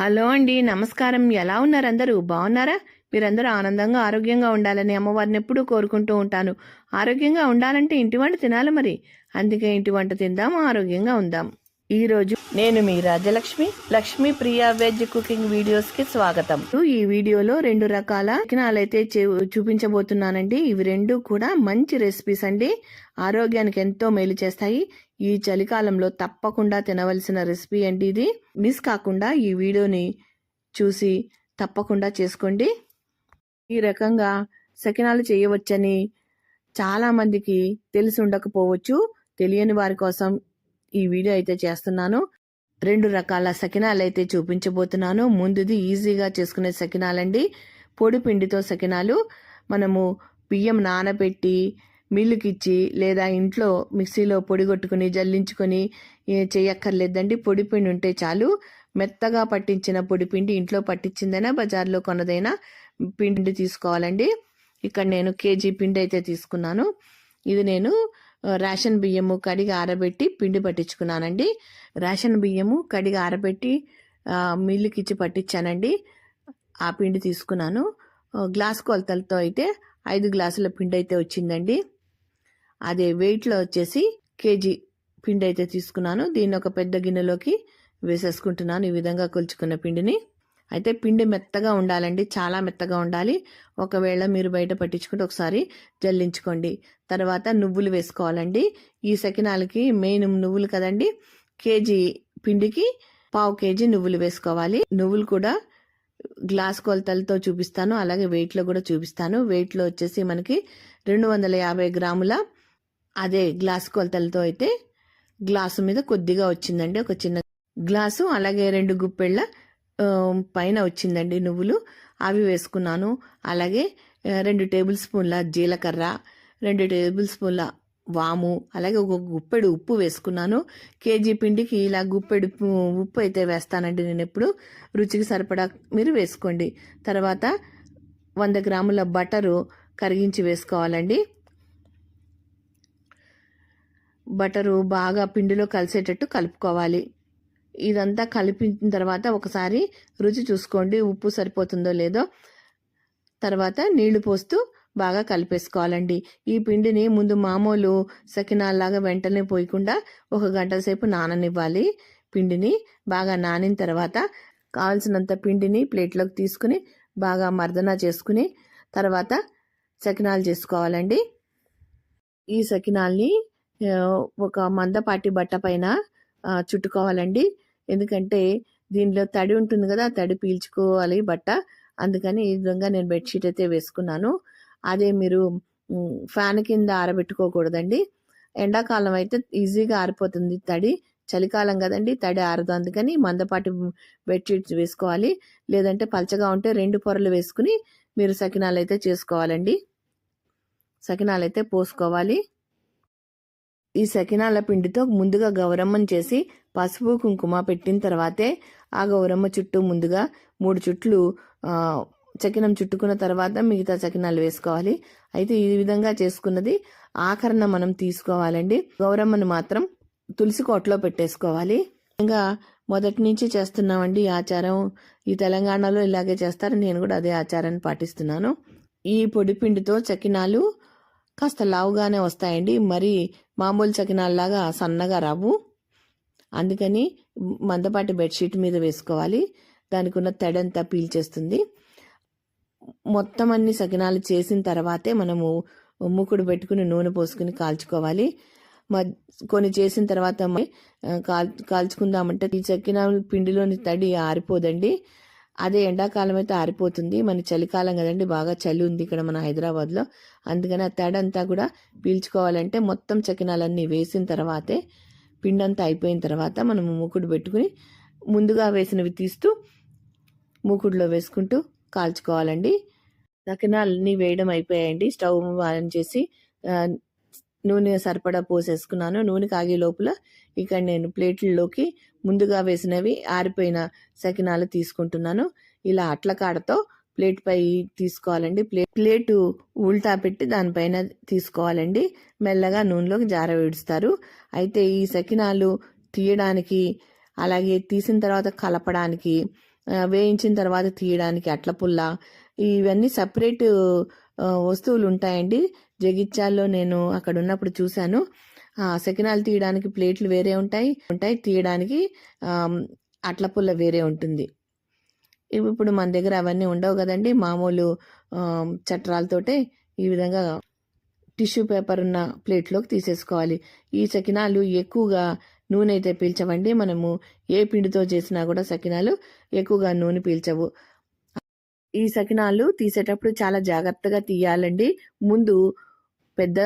Hello అండి నమస్కారం. ఎలా ఉన్నారు అందరూ? బాగున్నారా? మీరందరూ ఆనందంగా ఆరోగ్యంగా ఉండాలని అమ్మవారిని ఎప్పుడూ కోరుకుంటూ ఉంటాను. ఆరోగ్యంగా ఉండాలంటే ఇంటి వంట తినాలి మరి. అందుకే ఇంటి వంట తిందాం ఆరోగ్యంగా ఉందాం. ఈరోజు నేను మీ రాజలక్ష్మి లక్ష్మి ప్రియా వెజ్ కుకింగ్ వీడియోస్కి స్వాగతం. ఈ వీడియోలో రెండు రకాల అయితే చూపించబోతున్నానండి. ఇవి రెండు కూడా మంచి రెసిపీస్ అండి. ఆరోగ్యానికి ఎంతో మేలు చేస్తాయి. ఈ చలికాలంలో తప్పకుండా తినవలసిన రెసిపీ అండి ఇది మిస్ కాకుండా ఈ వీడియోని చూసి తప్పకుండా చేసుకోండి. ఈ రకంగా సకినాలు చేయవచ్చని చాలామందికి తెలిసి ఉండకపోవచ్చు. తెలియని వారి కోసం ఈ వీడియో అయితే చేస్తున్నాను. రెండు రకాల సకినాలు అయితే చూపించబోతున్నాను. ముందుది ఈజీగా చేసుకునే సకినాలండి. పొడి పిండితో సకినాలు. మనము బియ్యం నానబెట్టి మిల్లుకిచ్చి లేదా ఇంట్లో మిక్సీలో పొడిగొట్టుకుని జల్లించుకొని చేయక్కర్లేదండి పొడి పిండి ఉంటే చాలు. మెత్తగా పట్టించిన పొడి పిండి ఇంట్లో పట్టించిందైనా బజార్లో కొన్నదైనా పిండి తీసుకోవాలండి. ఇక్కడ నేను కేజీ పిండి అయితే తీసుకున్నాను. ఇది నేను రేషన్ బియ్యము కడిగి ఆరబెట్టి పిండి పట్టించుకున్నానండి. రేషన్ బియ్యము కడిగి ఆరబెట్టి మిల్లుకి ఇచ్చి పట్టించానండి. ఆ పిండి తీసుకున్నాను. గ్లాస్ కొలతలతో అయితే ఐదు గ్లాసుల పిండి అయితే వచ్చిందండి. అదే వెయిట్లో వచ్చేసి కేజీ పిండి అయితే తీసుకున్నాను. దీన్ని ఒక పెద్ద గిన్నెలోకి వేసేసుకుంటున్నాను. ఈ విధంగా కొలుచుకున్న పిండిని. అయితే పిండి మెత్తగా ఉండాలండి. చాలా మెత్తగా ఉండాలి. ఒకవేళ మీరు బయట పట్టించుకుంటే ఒకసారి జల్లించుకోండి. తర్వాత నువ్వులు వేసుకోవాలండి. ఈ సకినాలకి మెయిన్ నువ్వులు కదండి. కేజీ పిండికి పావు కేజీ నువ్వులు వేసుకోవాలి. నువ్వులు కూడా గ్లాస్ కొలతలతో చూపిస్తాను. అలాగే వెయిట్లో కూడా చూపిస్తాను. వెయిట్లో వచ్చేసి మనకి రెండు వందల యాభై గ్రాముల అదే గ్లాస్ కొలతలతో అయితే గ్లాసు మీద కొద్దిగా వచ్చిందండి. ఒక చిన్న గ్లాసు అలాగే రెండు గుప్పెళ్ళ పైన వచ్చిందండి నువ్వులు. అవి వేసుకున్నాను. అలాగే రెండు టేబుల్ స్పూన్ల జీలకర్ర రెండు టేబుల్ స్పూన్ల వాము అలాగే ఒక గుప్పెడు ఉప్పు వేసుకున్నాను. కేజీ పిండికి ఇలా గుప్పెడు ఉప్పు అయితే వేస్తానండి నేను ఎప్పుడు. రుచికి సరిపడా మీరు వేసుకోండి. తర్వాత వంద గ్రాముల బటరు కరిగించి వేసుకోవాలండి. బటరు బాగా పిండిలో కలిసేటట్టు కలుపుకోవాలి. ఇదంతా కలిపిన తర్వాత ఒకసారి రుచి చూసుకోండి ఉప్పు సరిపోతుందో లేదో. తర్వాత నీళ్ళు పోస్తూ బాగా కలిపేసుకోవాలండి. ఈ పిండిని ముందు మామూలు సకినాల్లాగా వెంటనే పోయకుండా ఒక గంట సేపు నాననివ్వాలి. పిండిని బాగా నానిన తర్వాత కావాల్సినంత పిండిని ప్లేట్లోకి తీసుకుని బాగా మర్దన చేసుకుని తర్వాత సకినాలు చేసుకోవాలండి. ఈ సకినాల్ని ఒక మందపాటి బట్ట పైన చుట్టుకోవాలండి. ఎందుకంటే దీనిలో తడి ఉంటుంది కదా తడి పీల్చుకోవాలి బట్ట. అందుకని ఈ విధంగా నేను బెడ్షీట్ అయితే వేసుకున్నాను. అదే మీరు ఫ్యాన్ కింద ఆరబెట్టుకోకూడదండి. ఎండాకాలం అయితే ఈజీగా ఆరిపోతుంది తడి. చలికాలం కదండి తడి ఆరదు. అందుకని మందపాటి బెడ్షీట్స్ వేసుకోవాలి. లేదంటే పలచగా ఉంటే రెండు పొరలు వేసుకుని మీరు సకినాలు అయితే చేసుకోవాలండి. సకినాలు అయితే పోసుకోవాలి. ఈ సకినాల పిండితో ముందుగా గౌరమ్మను చేసి పసుపు కుంకుమ పెట్టిన తర్వాతే ఆ గౌరమ్మ చుట్టూ ముందుగా మూడు చుట్లు చకినం చుట్టుకున్న తర్వాత మిగతా చకినాలు వేసుకోవాలి. అయితే ఈ విధంగా చేసుకున్నది ఆఖరణ మనం తీసుకోవాలండి. గౌరమ్మను మాత్రం తులసి కోట్లో పెట్టేసుకోవాలి. ఇంకా మొదటి నుంచి చేస్తున్నామండి ఈ ఆచారం. ఈ తెలంగాణలో ఇలాగే చేస్తారు నేను కూడా అదే ఆచారాన్ని పాటిస్తున్నాను. ఈ పొడి పిండితో చకినాలు కాస్త లావుగానే వస్తాయండి. మరి మామూలు చకినాల్లాగా సన్నగా రావు. అందుకని మందపాటి బెడ్షీట్ మీద వేసుకోవాలి. దానికి ఉన్న తెడంతా పీల్చేస్తుంది మొత్తం అన్ని సకినాలు చేసిన తర్వాతే మనము ముక్కుడు పెట్టుకుని నూనె పోసుకుని కాల్చుకోవాలి. కొన్ని చేసిన తర్వాత కాల్ కాల్చుకుందామంటే ఈ చక్కిన పిండిలోని తడి ఆరిపోదండి. అదే ఎండాకాలం అయితే ఆరిపోతుంది. మన చలికాలం కదండి బాగా చలి ఉంది ఇక్కడ మన హైదరాబాద్లో. అందుకని ఆ తడంతా కూడా పీల్చుకోవాలంటే మొత్తం చకినాలన్నీ వేసిన తర్వాతే పిండంతా అయిపోయిన తర్వాత మనం మూకుడు పెట్టుకుని ముందుగా వేసినవి తీస్తూ మూకుడులో వేసుకుంటూ కాల్చుకోవాలండి. చకినాలన్నీ వేయడం అయిపోయాయండి. స్టవ్ ఆన్ చేసి నూనె సరిపడా పోసేసుకున్నాను. నూనె కాగే లోపల ఇక్కడ నేను ప్లేట్లలోకి ముందుగా వేసినవి ఆరిపోయిన సకినాలు తీసుకుంటున్నాను. ఇలా అట్ల కాడతో ప్లేట్ పై తీసుకోవాలండి. ప్లేట్ ప్లేటు ఉల్టా పెట్టి దానిపైన తీసుకోవాలండి. మెల్లగా నూనెలోకి జార విడుస్తారు. అయితే ఈ సకినాలు తీయడానికి అలాగే తీసిన తర్వాత కలపడానికి వేయించిన తర్వాత తీయడానికి అట్ల పుల్ల ఇవన్నీ సపరేట్ వస్తువులు ఉంటాయండి. జగిత్యాల్లో నేను అక్కడ ఉన్నప్పుడు చూశాను. సకినాలు తీయడానికి ప్లేట్లు వేరే ఉంటాయి ఉంటాయి తీయడానికి అట్ల పుల్ల వేరే ఉంటుంది. ఇప్పుడు మన దగ్గర అవన్నీ ఉండవు కదండి మామూలు చట్రాలతోటే ఈ విధంగా టిష్యూ పేపర్ ఉన్న ప్లేట్లోకి తీసేసుకోవాలి. ఈ సకినాలు ఎక్కువగా నూనె అయితే పీల్చవండి మనము ఏ పిండితో చేసినా కూడా సకినాలు ఎక్కువగా నూనె పీల్చవు. ఈ సకినాలు తీసేటప్పుడు చాలా జాగ్రత్తగా తీయాలండి. ముందు పెద్ద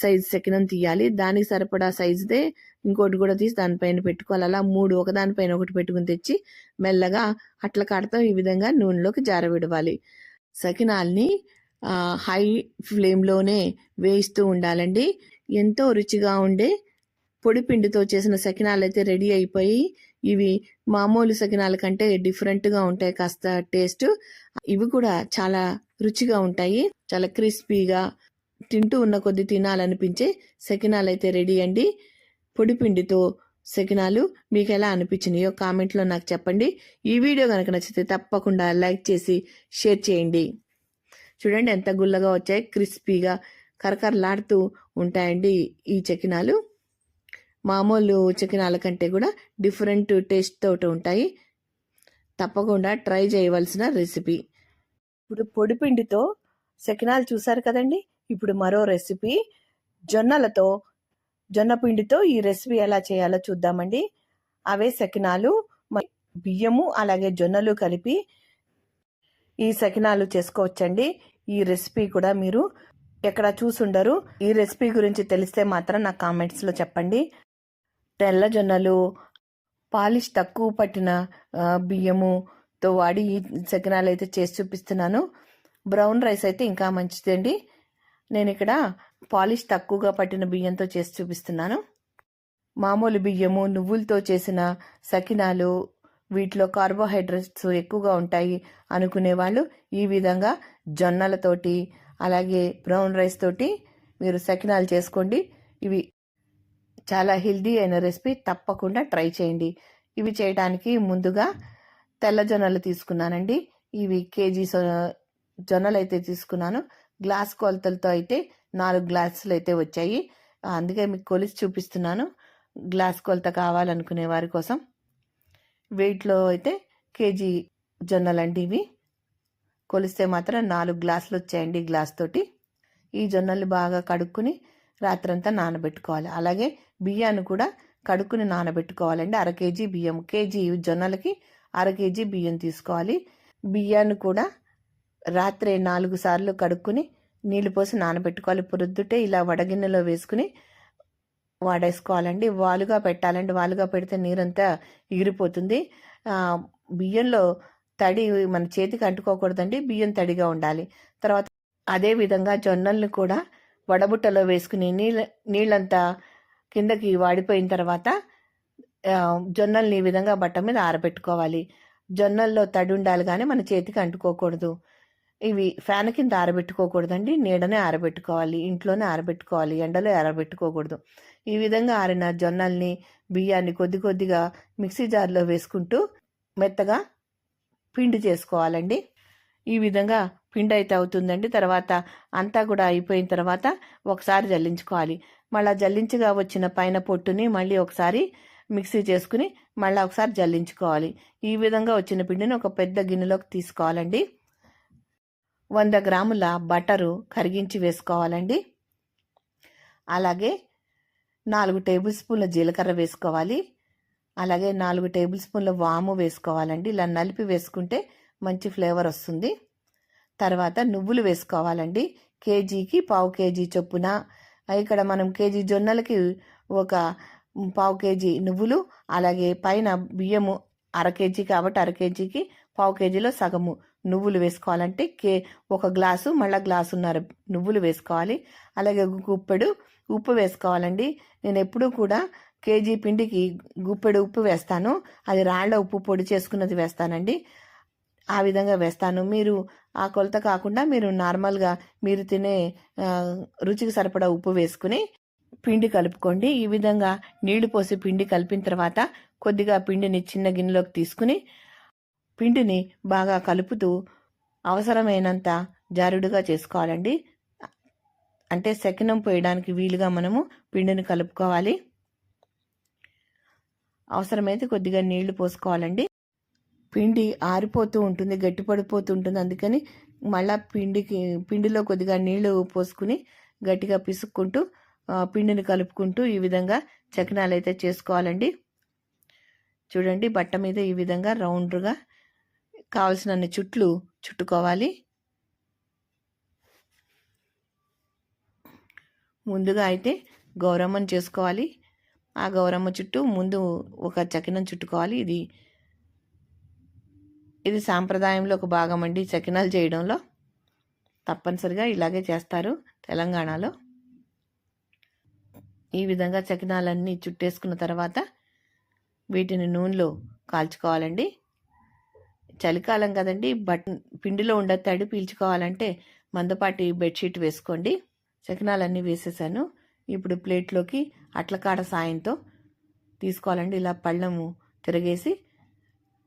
సైజ్ సకినం తీయాలి. దానికి సరిపడా సైజుదే ఇంకోటి కూడా తీసి దానిపైన పెట్టుకోవాలి. అలా మూడు ఒకదానిపైన ఒకటి పెట్టుకుని తెచ్చి మెల్లగా అట్ల కడతాం. ఈ విధంగా నూనెలోకి జారవిడవాలి. సకినాల్ని హై ఫ్లేమ్లోనే వేయిస్తూ ఉండాలండి. ఎంతో రుచిగా ఉండే పొడి పిండితో చేసిన సకినాలు అయితే రెడీ అయిపోయి ఇవి మామూలు సకినాల కంటే డిఫరెంట్గా ఉంటాయి. కాస్త టేస్ట్. ఇవి కూడా చాలా రుచిగా ఉంటాయి. చాలా క్రిస్పీగా తింటూ ఉన్న కొద్ది తినాలనిపించే సకినాలు అయితే రెడీ అండి. పొడిపిండితో సెకినాలు సకినాలు మీకు ఎలా అనిపించినాయో కామెంట్లో నాకు చెప్పండి. ఈ వీడియో కనుక నచ్చితే తప్పకుండా లైక్ చేసి షేర్ చేయండి. చూడండి ఎంత గుల్లగా వచ్చాయి క్రిస్పీగా కరకరలాడుతూ ఉంటాయండి ఈ చకినాలు. మామూలు చకినాల కంటే కూడా డిఫరెంట్ టేస్ట్ తోటి ఉంటాయి. తప్పకుండా ట్రై చేయవలసిన రెసిపీ. ఇప్పుడు పొడిపిండితో సకినాలు చూసారు కదండి? ఇప్పుడు మరో రెసిపీ జొన్నలతో జొన్న పిండితో ఈ రెసిపీ ఎలా చేయాలో చూద్దామండి. అవే సకినాలు బియ్యము అలాగే జొన్నలు కలిపి ఈ సకినాలు చేసుకోవచ్చండి. ఈ రెసిపీ కూడా మీరు ఎక్కడ చూసుండరు ఈ రెసిపీ గురించి తెలిస్తే మాత్రం నా కామెంట్స్లో చెప్పండి. తెల్ల జొన్నలు పాలిష్ తక్కువ పట్టిన బియ్యముతో వాడి ఈ సకినాలు అయితే చేసి చూపిస్తున్నాను. బ్రౌన్ రైస్ అయితే ఇంకా మంచిదండి. నేను ఇక్కడ పాలిష్ తక్కువగా పట్టిన బియ్యంతో చేసి చూపిస్తున్నాను. మామూలు బియ్యము నువ్వులతో చేసిన సకినాలు వీటిలో కార్బోహైడ్రేట్స్ ఎక్కువగా ఉంటాయి అనుకునే వాళ్ళు ఈ విధంగా జొన్నలతోటి అలాగే బ్రౌన్ రైస్ తోటి మీరు సకినాలు చేసుకోండి. ఇవి చాలా హెల్దీ అయిన రెసిపీ. తప్పకుండా ట్రై చేయండి. ఇవి చేయడానికి ముందుగా తెల్ల జొన్నలు తీసుకున్నానండి. ఇవి కేజీ సొ- జొన్నలు అయితే తీసుకున్నాను. గ్లాస్ కొలతలతో అయితే నాలుగు గ్లాసులు అయితే వచ్చాయి. అందుకే మీకు కొలిసి చూపిస్తున్నాను. గ్లాస్ కొలత కావాలనుకునే వారి కోసం. వెయిట్లో అయితే కేజీ జొన్నలండి ఇవి కొలిస్తే మాత్రం నాలుగు గ్లాసులు వచ్చాయండి ఈ గ్లాస్ తోటి. ఈ జొన్నలు బాగా కడుక్కుని రాత్రంతా నానబెట్టుకోవాలి. అలాగే బియ్యాన్ని కూడా కడుక్కుని నానబెట్టుకోవాలండి. అర కేజీ బియ్యం. కేజీ జొన్నలకి అర కేజీ బియ్యం తీసుకోవాలి. బియ్యాన్ని కూడా రాత్రి నాలుగు సార్లు కడుక్కుని నీళ్ళు పోసి నానబెట్టుకోవాలి. పొద్దుటే ఇలా వడగిన్నెలో వేసుకుని వాడేసుకోవాలండి. వాలుగా పెట్టాలండి. వాలుగా పెడితే నీరంతా ఎగిరిపోతుంది బియ్యంలో తడి మన చేతికి అంటుకోకూడదండి. బియ్యం తడిగా ఉండాలి. తర్వాత అదే విధంగా జొన్నల్ని కూడా వడబుట్టలో వేసుకుని నీళ్ళ నీళ్ళంతా కిందకి వాడిపోయిన తర్వాత జొన్నల్ని ఈ విధంగా బట్ట మీద ఆరబెట్టుకోవాలి. జొన్నల్లో తడి ఉండాలి కానీ మన చేతికి అంటుకోకూడదు. ఇవి ఫ్యాన్ కింద ఆరబెట్టుకోకూడదండి. నీడనే ఆరబెట్టుకోవాలి. ఇంట్లోనే ఆరబెట్టుకోవాలి. ఎండలో ఆరబెట్టుకోకూడదు. ఈ విధంగా ఆరిన జొన్నల్ని బియ్యాన్ని కొద్ది కొద్దిగా మిక్సీ జార్లో వేసుకుంటూ మెత్తగా పిండి చేసుకోవాలండి. ఈ విధంగా పిండి అయితే అవుతుందండి. తర్వాత అంతా కూడా అయిపోయిన తర్వాత ఒకసారి జల్లించుకోవాలి. మళ్ళీ జల్లించగా వచ్చిన పైన పొట్టుని మళ్ళీ ఒకసారి మిక్సీ చేసుకుని మళ్ళీ ఒకసారి జల్లించుకోవాలి. ఈ విధంగా వచ్చిన పిండిని ఒక పెద్ద గిన్నెలోకి తీసుకోవాలండి. వంద గ్రాముల బటరు కరిగించి వేసుకోవాలండి. అలాగే నాలుగు టేబుల్ స్పూన్ల జీలకర్ర వేసుకోవాలి. అలాగే నాలుగు టేబుల్ స్పూన్ల వాము వేసుకోవాలండి. ఇలా నలిపి వేసుకుంటే మంచి ఫ్లేవర్ వస్తుంది. తర్వాత నువ్వులు వేసుకోవాలండి. కేజీకి పావు కేజీ చొప్పున. ఇక్కడ మనం కేజీ జొన్నలకి ఒక పావు కేజీ నువ్వులు అలాగే పైన బియ్యము అర కేజీ కాబట్టి అర కేజీకి పావు కేజీలో సగము. నువ్వులు వేసుకోవాలంటే కే ఒక గ్లాసు మళ్ళీ గ్లాసున్నర నువ్వులు వేసుకోవాలి. అలాగే గుప్పెడు ఉప్పు వేసుకోవాలండి. నేను ఎప్పుడూ కూడా కేజీ పిండికి గుప్పెడు ఉప్పు వేస్తాను. అది రాళ్ళ ఉప్పు పొడి చేసుకున్నది వేస్తానండి. ఆ విధంగా వేస్తాను. మీరు ఆ కొలత కాకుండా మీరు నార్మల్గా మీరు తినే రుచికి సరిపడా ఉప్పు వేసుకుని పిండి కలుపుకోండి. ఈ విధంగా నీళ్ళు పోసి పిండి కలిపిన తర్వాత కొద్దిగా పిండిని చిన్న గిన్నెలోకి తీసుకుని పిండిని బాగా కలుపుతూ అవసరమైనంత జారుడుగా చేసుకోవాలండి. అంటే సెకనం పోయడానికి వీలుగా మనము పిండిని కలుపుకోవాలి. అవసరమైతే కొద్దిగా నీళ్ళు పోసుకోవాలండి. పిండి ఆరిపోతూ ఉంటుంది గట్టిపడిపోతూ ఉంటుంది. అందుకని మళ్ళా పిండికి పిండిలో కొద్దిగా నీళ్ళు పోసుకుని గట్టిగా పిసుక్కుంటూ పిండిని కలుపుకుంటూ ఈ విధంగా చకినాలు అయితే చేసుకోవాలండి. చూడండి బట్ట మీద ఈ విధంగా రౌండ్గా కావలసినన్ని చుట్లు చుట్టుకోవాలి. ముందుగా అయితే గౌరమ్మను చేసుకోవాలి. ఆ గౌరమ్మ చుట్టూ ముందు ఒక చకినం చుట్టుకోవాలి. ఇది ఇది సాంప్రదాయంలో ఒక భాగం అండి. చకినాలు చేయడంలో తప్పనిసరిగా ఇలాగే చేస్తారు తెలంగాణలో. ఈ విధంగా చకినాలన్నీ చుట్టేసుకున్న తర్వాత వీటిని నూనెలో కాల్చుకోవాలండి. చలికాలం కదండి బట్ పిండిలో ఉండే తడి పీల్చుకోవాలంటే మందపాటి బెడ్షీట్ వేసుకోండి. చకినాలన్నీ వేసేసాను. ఇప్పుడు ప్లేట్లోకి అట్లకాడ సాయంతో తీసుకోవాలండి. ఇలా పళ్ళము తిరగేసి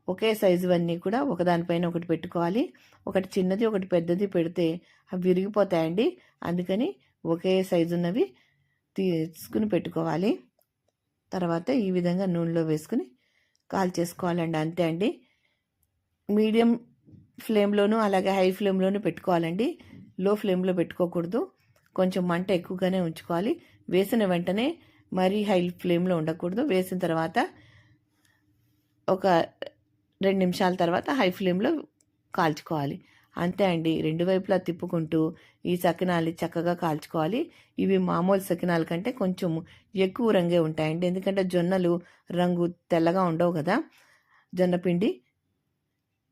ఒకే సైజు అన్నీ కూడా ఒకదానిపైన ఒకటి పెట్టుకోవాలి. ఒకటి చిన్నది ఒకటి పెద్దది పెడితే అవి విరిగిపోతాయండి. అందుకని ఒకే సైజు ఉన్నవి తీసుకుని పెట్టుకోవాలి. తర్వాత ఈ విధంగా నూనెలో వేసుకుని కాల్ చేసుకోవాలండి అంతే అండి. మీడియం ఫ్లేమ్లోను అలాగే హై ఫ్లేమ్లోనూ పెట్టుకోవాలండి. లో ఫ్లేమ్లో పెట్టుకోకూడదు. కొంచెం మంట ఎక్కువగానే ఉంచుకోవాలి. వేసిన వెంటనే మరీ హై ఫ్లేమ్లో ఉండకూడదు. వేసిన తర్వాత ఒక రెండు నిమిషాల తర్వాత హై ఫ్లేమ్లో కాల్చుకోవాలి. అంతే అండి. రెండు వైపులా తిప్పుకుంటూ ఈ సకినాలు చక్కగా కాల్చుకోవాలి. ఇవి మామూలు సకినాల కంటే కొంచెం ఎక్కువ రంగే ఉంటాయండి. ఎందుకంటే జొన్నలు రంగు తెల్లగా ఉండవు కదా. జొన్న పిండి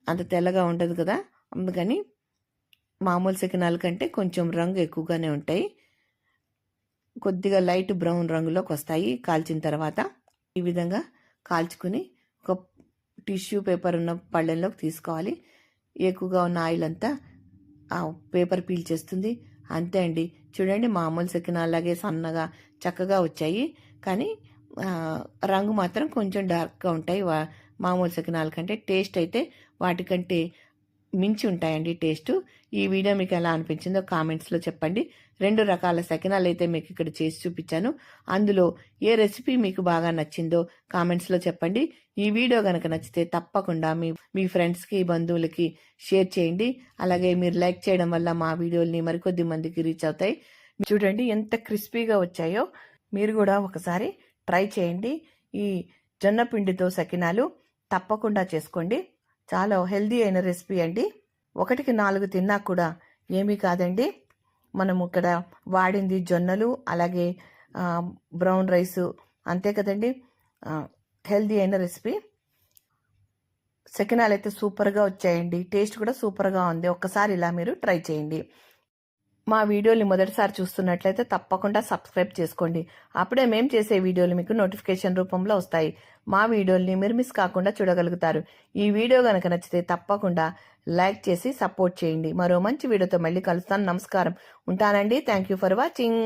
అంత తెల్లగా ఉండదు కదా? అందుకని మామూలు సెకనాల కంటే కొంచెం రంగు ఎక్కువగానే ఉంటాయి. కొద్దిగా లైట్ బ్రౌన్ రంగులోకి వస్తాయి. కాల్చిన తర్వాత ఈ విధంగా కాల్చుకుని ఒక టిష్యూ పేపర్ ఉన్న పళ్ళెంలోకి తీసుకోవాలి. ఎక్కువగా ఉన్న ఆయిల్ అంతా ఆ పేపర్ పీల్చేస్తుంది అంతే అండి. చూడండి మామూలు సెకిన అలాగే సన్నగా చక్కగా వచ్చాయి. కానీ రంగు మాత్రం కొంచెం డార్క్గా ఉంటాయి. వా- మామూలు సకినాల కంటే టేస్ట్ అయితే వాటికంటే మించి ఉంటాయండి టేస్ట్. ఈ వీడియో మీకు ఎలా అనిపించిందో కామెంట్స్లో చెప్పండి. రెండు రకాల సకినాలు అయితే మీకు ఇక్కడ చేసి చూపించాను. అందులో ఏ రెసిపీ మీకు బాగా నచ్చిందో కామెంట్స్లో చెప్పండి. ఈ వీడియో కనుక నచ్చితే తప్పకుండా మీ మీ ఫ్రెండ్స్కి బంధువులకి షేర్ చేయండి. అలాగే మీరు లైక్ చేయడం వల్ల మా వీడియోల్ని మరికొద్ది మందికి రీచ్ అవుతాయి. చూడండి ఎంత క్రిస్పీగా వచ్చాయో. మీరు కూడా ఒకసారి ట్రై చేయండి. ఈ జొన్న పిండితో సకినాలు తప్పకుండా చేసుకోండి. చాలా హెల్దీ అయిన రెసిపీ అండి. ఒకటికి నాలుగు తిన్నా కూడా ఏమీ కాదండి. మనం ఇక్కడ వాడింది జొన్నలు అలాగే బ్రౌన్ రైస్ అంతే కదండి. హెల్దీ అయిన రెసిపీ. సెకినాలు అయితే సూపర్గా వచ్చాయండి. టేస్ట్ కూడా సూపర్గా ఉంది. ఒక్కసారి ఇలా మీరు ట్రై చేయండి. మా వీడియోలు మొదటిసారి చూస్తున్నట్లయితే తప్పకుండా సబ్స్క్రైబ్ చేసుకోండి. అప్పుడే మేము చేసే వీడియోలు మీకు నోటిఫికేషన్ రూపంలో వస్తాయి. మా వీడియోల్ని మీరు మిస్ కాకుండా చూడగలుగుతారు. ఈ వీడియో కనుక నచ్చితే తప్పకుండా లైక్ చేసి సపోర్ట్ చేయండి. మరో మంచి వీడియోతో మళ్ళీ కలుస్తాను. నమస్కారం. ఉంటానండి. Thank you for watching.